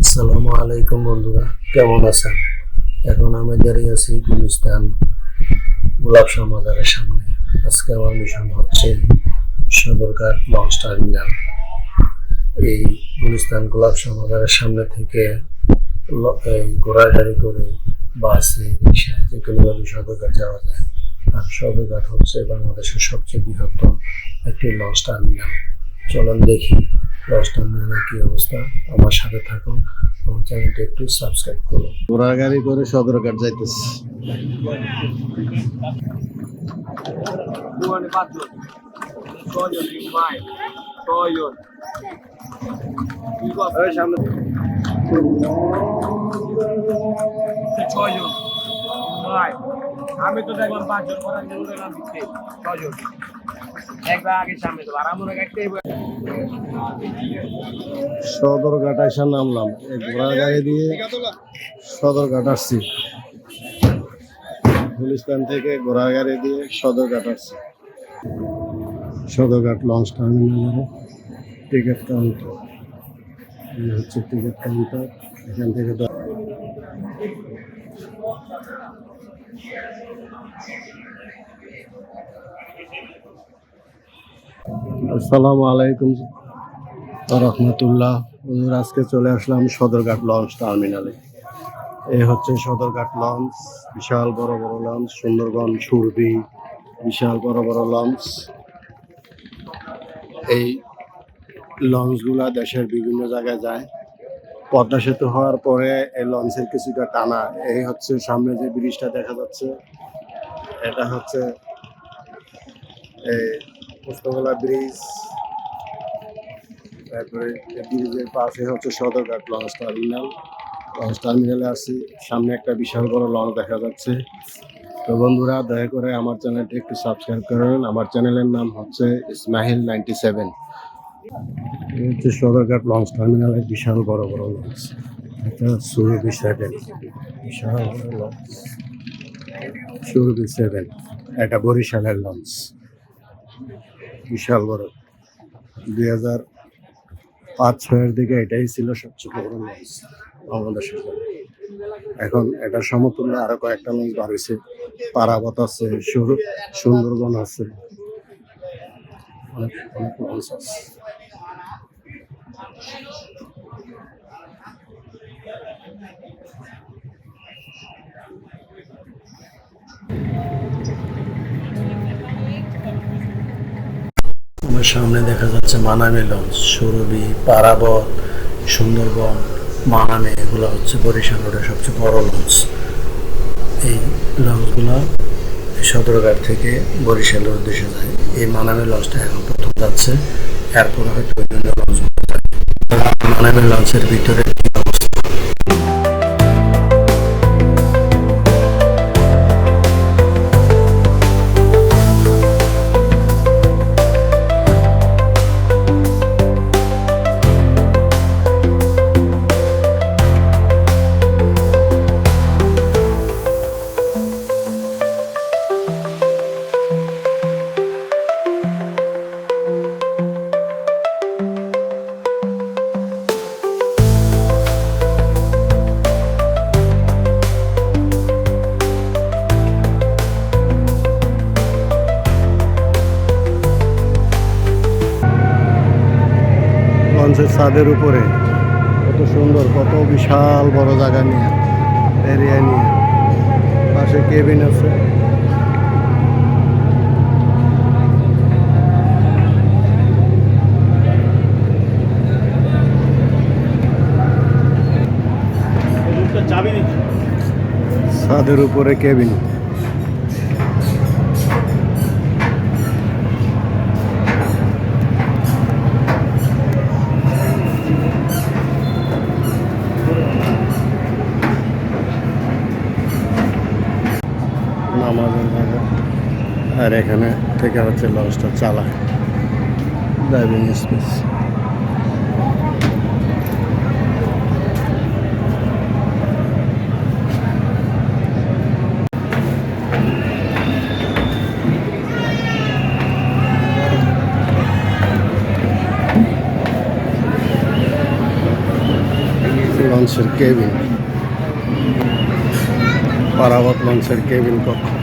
আসসালামু আলাইকুম বন্ধুরা, কেমন আছেন? এখন আমি দাঁড়িয়ে আছি গুলিস্তান গোলাপ শাহ মাজারের সামনে। আজকে আমার মিশন হচ্ছে সদরঘাট লঞ্চ টার্মিনাল। এই গুলিস্তান গোলাপ শাহ মাজারের সামনে থেকে গাড়ি করে বাসে, রিক্সায় যে কোনোভাবে সদরঘাট যাওয়া যায়। আর সদরঘাট হচ্ছে বাংলাদেশের সবচেয়ে বৃহত্তম একটি লঞ্চ টার্মিনাল। চলুন দেখি টার্মিনালের কি অবস্থা আমার সাথে থাকুন আমার চ্যানেলটা একটু সাবস্ক্রাইব করুন ঘোড়ার গাড়ি করে সদরঘাট যাইতেছে. আমি তো দেখলাম পাঁচজন কথা নিয়ে দেখলাম দিচ্ছে ছজন একবার আগে সামনে তো আর আমরা একটা সদরঘাট এসে নামলাম। এই ঘোড়ার গাড়ি দিয়ে সদরঘাট আসছি। গুলিস্তান থেকে ঘোড়ার গাড়ি দিয়ে সদরঘাট আসছি। সদরঘাট লঞ্চ টার্মিনালের টিকিট কাউন্টার। হচ্ছে টিকিট কাউন্টার। এখান থেকে আসসালামু আলাইকুম। রহমতুল্লাহ। হুজুর আজকে চলে আসলাম সদরঘাট লঞ্চ টার্মিনালে। এই হচ্ছে সদরঘাট লঞ্চ, বিশাল বড় বড় লঞ্চ, সুন্দরবন, সুরভি, বিশাল বড় বড় লঞ্চ। এই লঞ্চগুলা দেশের বিভিন্ন জায়গায় যায়। পদ্মা সেতু হওয়ার পরে এই লঞ্চের কিছুটা টানা। এই হচ্ছে সামনে যে ব্রিজটা দেখা যাচ্ছে, এটা হচ্ছে এই পুস্তকলা ব্রিজ। তারপরে ব্রিজের পাশে হচ্ছে সদরঘাট লঞ্চ টার্মিনাল। লঞ্চ টার্মিনালে আসি সামনে একটা বিশাল বড় লঞ্চ দেখা যাচ্ছে। তো বন্ধুরা, দয়া করে আমার চ্যানেলটি একটু সাবস্ক্রাইব করুন আমার চ্যানেলের নাম হচ্ছে ইসমাহিল নাইনটি সেভেন। হচ্ছে সদরঘাট লঞ্চ টার্মিনালের বিশাল বড় বড় লঞ্চ। এটা সুরভি সেভেন। বিশাল বড় লঞ্চ। সুরভি সেভেন। এটা বরিশালের লঞ্চ। বিশাল বড়। দুই হাজার পাঁচ ছয়ের দিকে এটাই ছিল সবচেয়ে বড় লঞ্চ বাংলাদেশের। এখন এটা সমতুল্য আরও কয়েকটা লঞ্চ বার পারাবত আছে সুন্দরবন আছে। অনেক অনেক লঞ্চ আছে। আমার সামনে দেখা যাচ্ছে মানামে লঞ্চ সুরভি, পারাবত, সুন্দরবন, মানামে, এগুলো হচ্ছে বরিশাল রোডের সবচেয়ে বড় লঞ্চ। এই লঞ্চগুলো সদরঘাট থেকে বরিশালের উদ্দেশ্যে যায়। এই মানামে লঞ্চটা এখন প্রথম যাচ্ছে। এরপরে হয়তো বিভিন্ন লঞ্চগুলো মানামে লঞ্চের ভিতরে ছাদের উপরে। কত সুন্দর কত বিশাল বড় জায়গা নিয়ে এরিয়া নিয়ে। পাশে কেবিন আছে। ছাদের উপরে কেবিন। আর এখানে থেকে হচ্ছে লঞ্চটা চালায় ড্রাইভিং স্পেস লঞ্চের কেবিন পারাবত লঞ্চের কেবিন কক্ষ।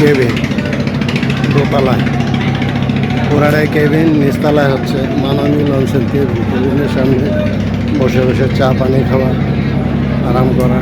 কেবিন দোতলায় পুরাটাই কেবিন নিচতলায় হচ্ছে। মাননী লঞ্চের কেবিন কেবিনের সামনে বসে বসে চা, পানি খাওয়া, আরাম করা।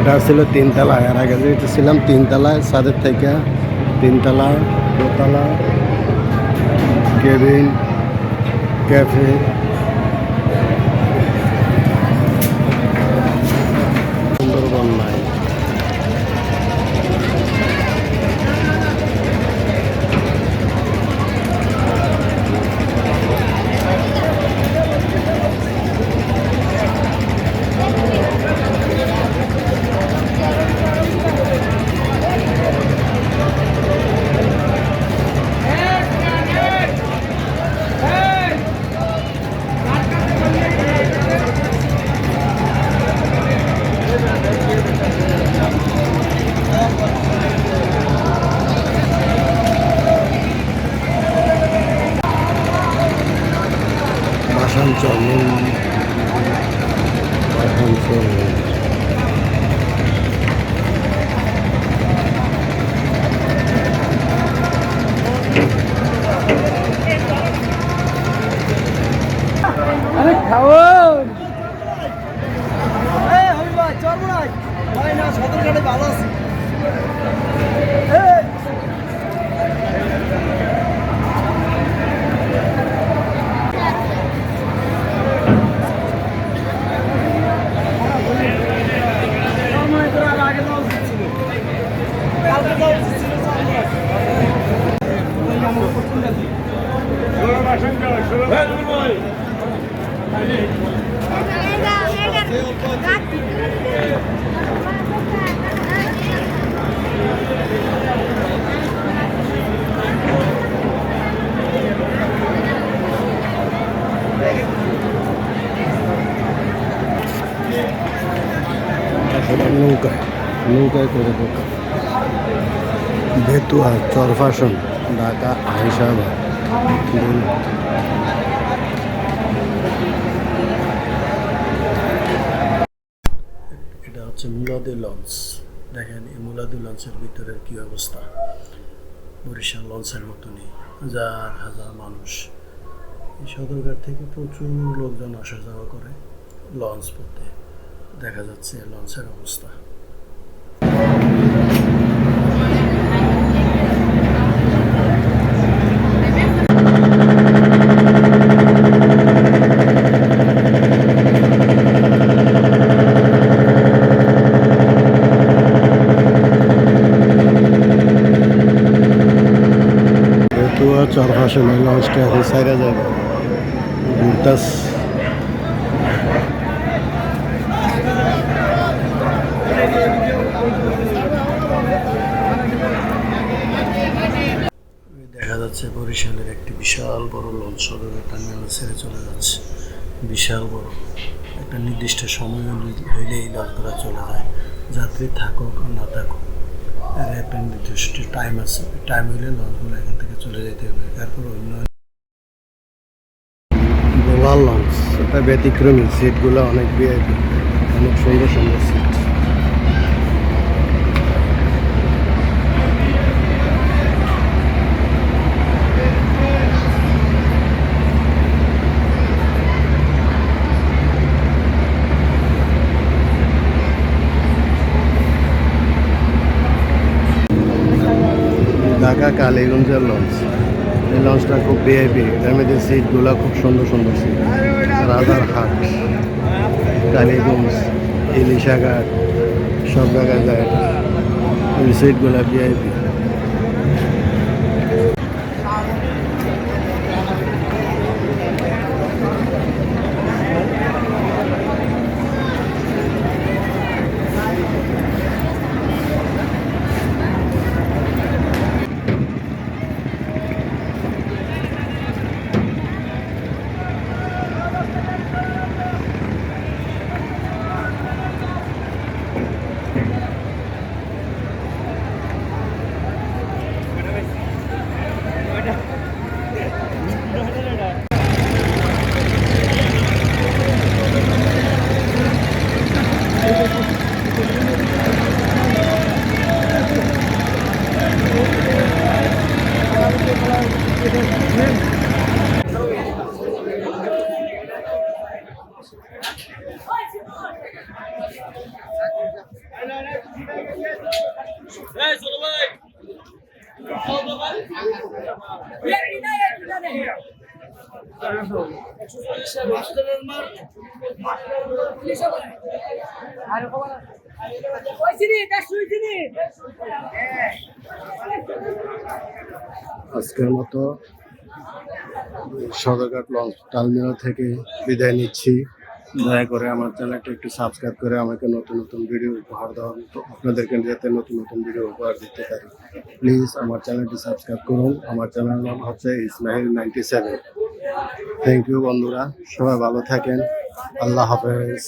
এটা ছিল তিনতলায় আর আগে যেটা ছিলাম তিনতলায় ছাদের থেকে তিনতলায় দোতলা কেবিন ক্যাফে। Amen. নৌকায় করে দোকান বেতুয়া চরফাসন ঢাকা আইসাবাদ এটা হচ্ছে মুলাদি লঞ্চ। দেখেন, এই মুলাদি লঞ্চের ভিতরের কি অবস্থা? বরিশাল লঞ্চের মতনই। হাজার হাজার মানুষ। এই সদরঘাট থেকে প্রচুর লোকজন আসা যাওয়া করে লঞ্চ পথে। দেখা যাচ্ছে লঞ্চের অবস্থা। চরফাসন এই লঞ্চটা এখন সাইরা যাবে। ঘুরতাস দেখা যাচ্ছে বরিশালের একটি বিশাল বড় লঞ্চ সদরের টার্মিনাল ছেড়ে চলে যাচ্ছে। বিশাল বড়। একটা নির্দিষ্ট সময় হইলে- হইলেই লঞ্চগুলো চলে যায়। যাত্রী থাকুক আর না থাকুক, এর একটা নির্দিষ্ট টাইম আছে। টাইম হইলে লঞ্চগুলো এখান থেকে চলে যেতে হবে তারপর অন্য গোলাল লঞ্চ এটা ব্যতিক্রমী সিটগুলো অনেক অনেক সুন্দর সুন্দর ঢাকা কালীগঞ্জের লঞ্চ এই লঞ্চটা খুব ভিআইপি এর মধ্যে সিটগুলো খুব সুন্দর সুন্দর সিট। রাজার হাট, কালীগঞ্জ, ইলিশাঘাট, সব জায়গায় যায়। ওই সিটগুলো ভিআইপি আজকের মতো সদরঘাট লঞ্চ টার্মিনাল থেকে বিদায় নিচ্ছি। দয়া করে আমার চ্যানেলটা একটু সাবস্ক্রাইব করে আমাকে নতুন নতুন ভিডিও উপহার দেওয়া তো আপনাদেরকে যাতে নতুন নতুন ভিডিও উপহার দিতে পারি। প্লিজ আমার চ্যানেলটি সাবস্ক্রাইব করুন। আমার চ্যানেল নাম হচ্ছে Ismail ninety seven thank you বন্ধুরা। সবাই ভালো থাকেন। আল্লাহ হাফেজ।